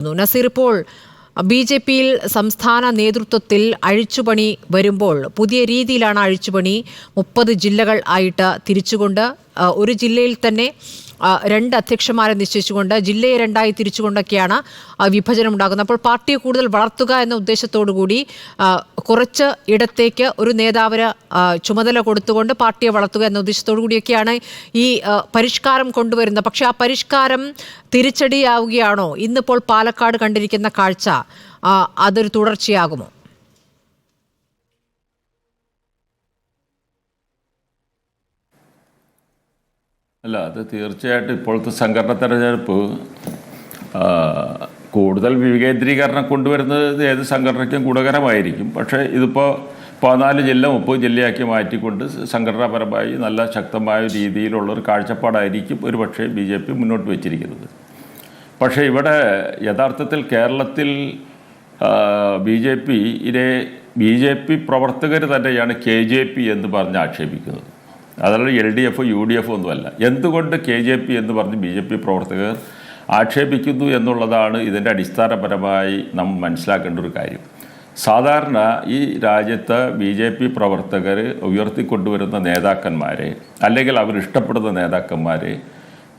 നസീർ ഇപ്പോൾ B J പിയിൽ സംസ്ഥാന നേതൃത്വത്തിൽ അഴിച്ചുപണി വരുമ്പോൾ പുതിയ രീതിയിലാണ് അഴിച്ചുപണി. മുപ്പത് ജില്ലകൾ ആയിട്ട് തിരിച്ചുകൊണ്ട് ഒരു ജില്ലയിൽ തന്നെ രണ്ട് അധ്യക്ഷന്മാരെ നിശ്ചയിച്ചുകൊണ്ട് ജില്ലയെ രണ്ടായി തിരിച്ചുകൊണ്ടൊക്കെയാണ് വിഭജനം ഉണ്ടാകുന്നത്. അപ്പോൾ പാർട്ടിയെ കൂടുതൽ വളർത്തുക എന്ന ഉദ്ദേശത്തോടു കൂടി കുറച്ച് ഇടത്തേക്ക് ഒരു നേതാവിന് ചുമതല കൊടുത്തുകൊണ്ട് പാർട്ടിയെ വളർത്തുക എന്ന ഉദ്ദേശത്തോടു കൂടിയൊക്കെയാണ് ഈ പരിഷ്കാരം കൊണ്ടുവരുന്നത്. പക്ഷേ ആ പരിഷ്കാരം തിരിച്ചടിയാവുകയാണോ? ഇന്നിപ്പോൾ പാലക്കാട് കണ്ടിരിക്കുന്ന കാഴ്ച അതൊരു തുടർച്ചയാകുമോ? അല്ല അത് തീർച്ചയായിട്ടും ഇപ്പോഴത്തെ സംഘടന തെരഞ്ഞെടുപ്പ് കൂടുതൽ വികേന്ദ്രീകരണം കൊണ്ടുവരുന്നത് ഏത് സംഘടനയ്ക്കും ഗുണകരമായിരിക്കും. പക്ഷേ ഇതിപ്പോൾ പതിനാല് ജില്ല മുപ്പത് ജില്ലയാക്കി മാറ്റിക്കൊണ്ട് സംഘടനാപരമായി നല്ല ശക്തമായ രീതിയിലുള്ള ഒരു കാഴ്ചപ്പാടായിരിക്കും ഒരു പക്ഷേ ബി ജെ പി മുന്നോട്ട് വെച്ചിരിക്കുന്നത്. പക്ഷേ ഇവിടെ യഥാർത്ഥത്തിൽ കേരളത്തിൽ ബി ജെ പി ഇതേ ബി ജെ പി പ്രവർത്തകർ തന്നെയാണ് കെ ജെ പി എന്ന് പറഞ്ഞ് ആക്ഷേപിക്കുന്നത്. അതല്ല L D F U D F ഒന്നുമല്ല. എന്തുകൊണ്ട് കെ ജെ പി എന്ന് പറഞ്ഞ് ബി ജെ പി പ്രവർത്തകർ ആക്ഷേപിക്കുന്നു എന്നുള്ളതാണ് ഇതിന്റെ അടിസ്ഥാനപരമായി നാം മനസ്സിലാക്കേണ്ട ഒരു കാര്യം. സാധാരണ ഈ രാജ്യത്ത് ബി ജെ പി പ്രവർത്തകർ ഉയർത്തിക്കൊണ്ടുവരുന്ന നേതാക്കന്മാരെ അല്ലെങ്കിൽ അവരിഷ്ടപ്പെടുന്ന നേതാക്കന്മാരെ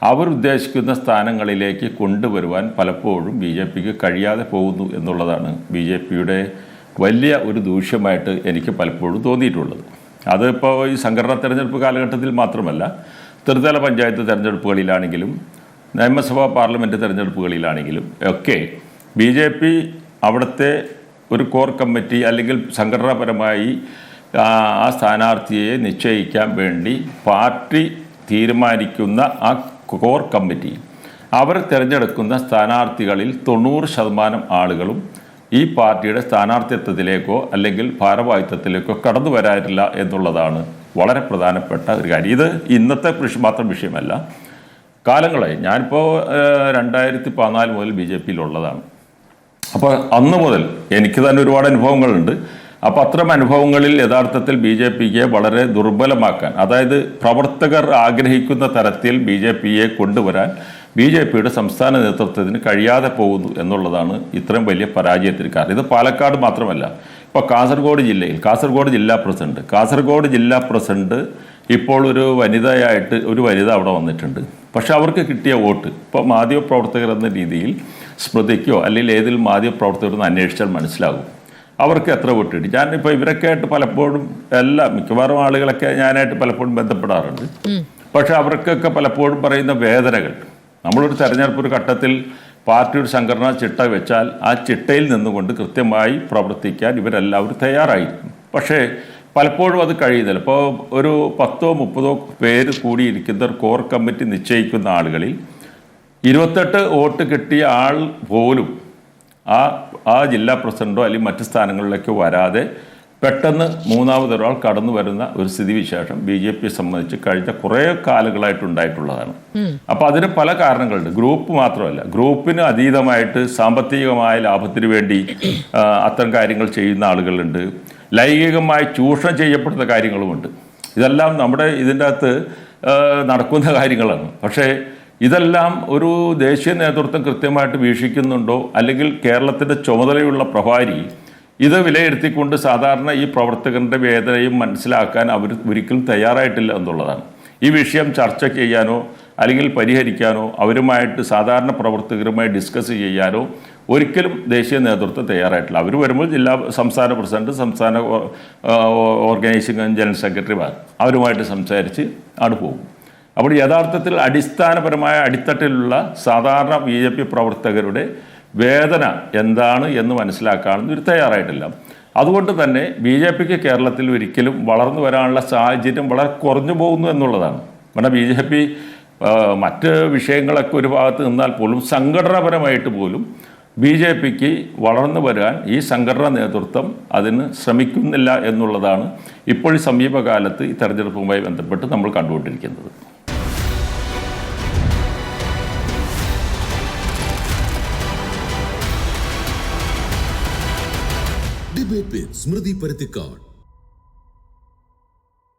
അവരുദ്ദേശിക്കുന്ന സ്ഥാനങ്ങളിലേക്ക് കൊണ്ടുവരുവാൻ പലപ്പോഴും ബി ജെ പിക്ക് കഴിയാതെ പോകുന്നു എന്നുള്ളതാണ് ബി ജെ പിയുടെ വലിയ ഒരു ദൂഷ്യമായിട്ട് എനിക്ക് പലപ്പോഴും തോന്നിയിട്ടുള്ളത്. അതിപ്പോൾ ഈ സംഘടനാ തെരഞ്ഞെടുപ്പ് കാലഘട്ടത്തിൽ മാത്രമല്ല ത്രിതല പഞ്ചായത്ത് തെരഞ്ഞെടുപ്പുകളിലാണെങ്കിലും നിയമസഭാ പാർലമെന്റ് തെരഞ്ഞെടുപ്പുകളിലാണെങ്കിലും ഒക്കെ ബി ജെ പി അവിടുത്തെ ഒരു കോർ കമ്മിറ്റി അല്ലെങ്കിൽ സംഘടനാപരമായി ആ സ്ഥാനാർത്ഥിയെ നിശ്ചയിക്കാൻ വേണ്ടി പാർട്ടി തീരുമാനിക്കുന്ന ആ കോർ കമ്മിറ്റി. അവർ തിരഞ്ഞെടുക്കുന്ന സ്ഥാനാർത്ഥികളിൽ തൊണ്ണൂറ് ശതമാനം ആളുകളും ഈ പാർട്ടിയുടെ സ്ഥാനാർത്ഥിത്വത്തിലേക്കോ അല്ലെങ്കിൽ ഭാരവാഹിത്വത്തിലേക്കോ കടന്നു വരാറില്ല എന്നുള്ളതാണ് വളരെ പ്രധാനപ്പെട്ട ഒരു കാര്യം. ഇത് ഇന്നത്തെ കൃഷി മാത്രം വിഷയമല്ല. കാലങ്ങളായി. ഞാനിപ്പോൾ രണ്ടായിരത്തി പതിനാല് മുതൽ ബി ജെ പിയിലുള്ളതാണ്. അപ്പോൾ അന്ന് മുതൽ എനിക്ക് തന്നെ ഒരുപാട് അനുഭവങ്ങളുണ്ട്. അപ്പോൾ അത്തരം അനുഭവങ്ങളിൽ യഥാർത്ഥത്തിൽ ബി ജെ പിക്ക് വളരെ ദുർബലമാക്കാൻ അതായത് പ്രവർത്തകർ ആഗ്രഹിക്കുന്ന തരത്തിൽ ബി ജെ പിയെ കൊണ്ടുവരാൻ ബി ജെ പിയുടെ സംസ്ഥാന നേതൃത്വത്തിന് കഴിയാതെ പോകുന്നു എന്നുള്ളതാണ് ഇത്രയും വലിയ പരാജയത്തിന് കാരണം. ഇത് പാലക്കാട് മാത്രമല്ല. ഇപ്പോൾ കാസർഗോഡ് ജില്ലയിൽ കാസർഗോഡ് ജില്ലാ പ്രസിഡന്റ് കാസർഗോഡ് ജില്ലാ പ്രസിഡന്റ് ഇപ്പോൾ ഒരു വനിതയായിട്ട് ഒരു വനിത അവിടെ വന്നിട്ടുണ്ട്. പക്ഷേ അവർക്ക് കിട്ടിയ വോട്ട് ഇപ്പോൾ മാധ്യമപ്രവർത്തകർ എന്ന രീതിയിൽ സ്മൃതിക്കോ അല്ലെങ്കിൽ ഏതെങ്കിലും മാധ്യമപ്രവർത്തകരെന്ന് അന്വേഷിച്ചാൽ മനസ്സിലാകും. അവർക്ക് എത്ര വോട്ട് കിട്ടി? ഞാനിപ്പോൾ ഇവരൊക്കെ ആയിട്ട് പലപ്പോഴും എല്ലാ മിക്കവാറും ആളുകളൊക്കെ ഞാനായിട്ട് പലപ്പോഴും ബന്ധപ്പെടാറുണ്ട്. പക്ഷേ അവർക്കൊക്കെ പലപ്പോഴും പറയുന്ന വേദനകൾ നമ്മളൊരു തെരഞ്ഞെടുപ്പ് ഒരു ഘട്ടത്തിൽ പാർട്ടിയുടെ സംഘടനാ ചിട്ട വെച്ചാൽ ആ ചിട്ടയിൽ നിന്നുകൊണ്ട് കൃത്യമായി പ്രവർത്തിക്കാൻ ഇവരെല്ലാവരും തയ്യാറായിരിക്കും. പക്ഷേ പലപ്പോഴും അത് കഴിയുന്നില്ല. ഇപ്പോൾ ഒരു പത്തോ മുപ്പതോ പേര് കൂടിയിരിക്കുന്ന ഒരു കോർ കമ്മിറ്റി നിശ്ചയിക്കുന്ന ആളുകളിൽ ഇരുപത്തെട്ട് വോട്ട് കിട്ടിയ ആൾ പോലും ആ ആ ജില്ലാ പ്രസിഡന്റോ അല്ലെങ്കിൽ മറ്റ് സ്ഥാനങ്ങളിലേക്കോ വരാതെ പെട്ടെന്ന് മൂന്നാമതൊരാൾ കടന്നു വരുന്ന ഒരു സ്ഥിതിവിശേഷം ബി ജെ പിയെ സംബന്ധിച്ച് കഴിഞ്ഞ കുറേ കാലങ്ങളായിട്ടുണ്ടായിട്ടുള്ളതാണ് അപ്പോൾ അതിന് പല കാരണങ്ങളുണ്ട്. ഗ്രൂപ്പ് മാത്രമല്ല. ഗ്രൂപ്പിന് അതീതമായിട്ട് സാമ്പത്തികമായ ലാഭത്തിന് വേണ്ടി അത്തരം കാര്യങ്ങൾ ചെയ്യുന്ന ആളുകളുണ്ട്. ലൈംഗികമായി ചൂഷണം ചെയ്യപ്പെടുന്ന കാര്യങ്ങളുമുണ്ട്. ഇതെല്ലാം നമ്മുടെ ഇതിന്റെ അകത്ത് നടക്കുന്ന കാര്യങ്ങളാണ്. പക്ഷേ ഇതെല്ലാം ഒരു ദേശീയ നേതൃത്വം കൃത്യമായിട്ട് വീക്ഷിക്കുന്നുണ്ടോ? അല്ലെങ്കിൽ കേരളത്തിന്റെ ചുമതലയുള്ള പ്രഭാരി ഇത് വിലയിരുത്തിക്കൊണ്ട് സാധാരണ ഈ പ്രവർത്തകരുടെ വേദനയും മനസ്സിലാക്കാൻ അവർ ഒരിക്കലും തയ്യാറായിട്ടില്ല എന്നുള്ളതാണ്. ഈ വിഷയം ചർച്ച ചെയ്യാനോ അല്ലെങ്കിൽ പരിഹരിക്കാനോ അവരുമായിട്ട് സാധാരണ പ്രവർത്തകരുമായി ഡിസ്കസ് ചെയ്യാനോ ഒരിക്കലും ദേശീയ നേതൃത്വം തയ്യാറായിട്ടില്ല. അവർ വരുമ്പോൾ ജില്ലാ സംസ്ഥാന പ്രസിഡന്റ് സംസ്ഥാന ഓർഗനൈസിംഗ് ജനറൽ സെക്രട്ടറിമാർ അവരുമായിട്ട് സംസാരിച്ച് അവിടെ പോകും. അപ്പോൾ യഥാർത്ഥത്തിൽ അടിസ്ഥാനപരമായ അടിത്തട്ടിലുള്ള സാധാരണ ബി പ്രവർത്തകരുടെ വേദന എന്താണ് എന്ന് മനസ്സിലാക്കാനൊന്നും ഒരു തയ്യാറായിട്ടില്ല. അതുകൊണ്ട് തന്നെ ബി ജെ പിക്ക് കേരളത്തിൽ ഒരിക്കലും വളർന്നു വരാനുള്ള സാഹചര്യം വളരെ കുറഞ്ഞു പോകുന്നു എന്നുള്ളതാണ്. കാരണം ബി ജെ പി മറ്റ് വിഷയങ്ങളൊക്കെ ഒരു ഭാഗത്ത് നിന്നാൽ പോലും സംഘടനാപരമായിട്ട് പോലും ബി ജെ പിക്ക് വളർന്നു വരാൻ ഈ സംഘടനാ നേതൃത്വം അതിന് ശ്രമിക്കുന്നില്ല എന്നുള്ളതാണ് ഇപ്പോൾ സമീപകാലത്ത് ഈ തെരഞ്ഞെടുപ്പുമായി ബന്ധപ്പെട്ട് നമ്മൾ കണ്ടുകൊണ്ടിരിക്കുന്നത്. ഡിബേറ്റ് വിത്ത് സ്മൃതി പരുത്തിക്കാട്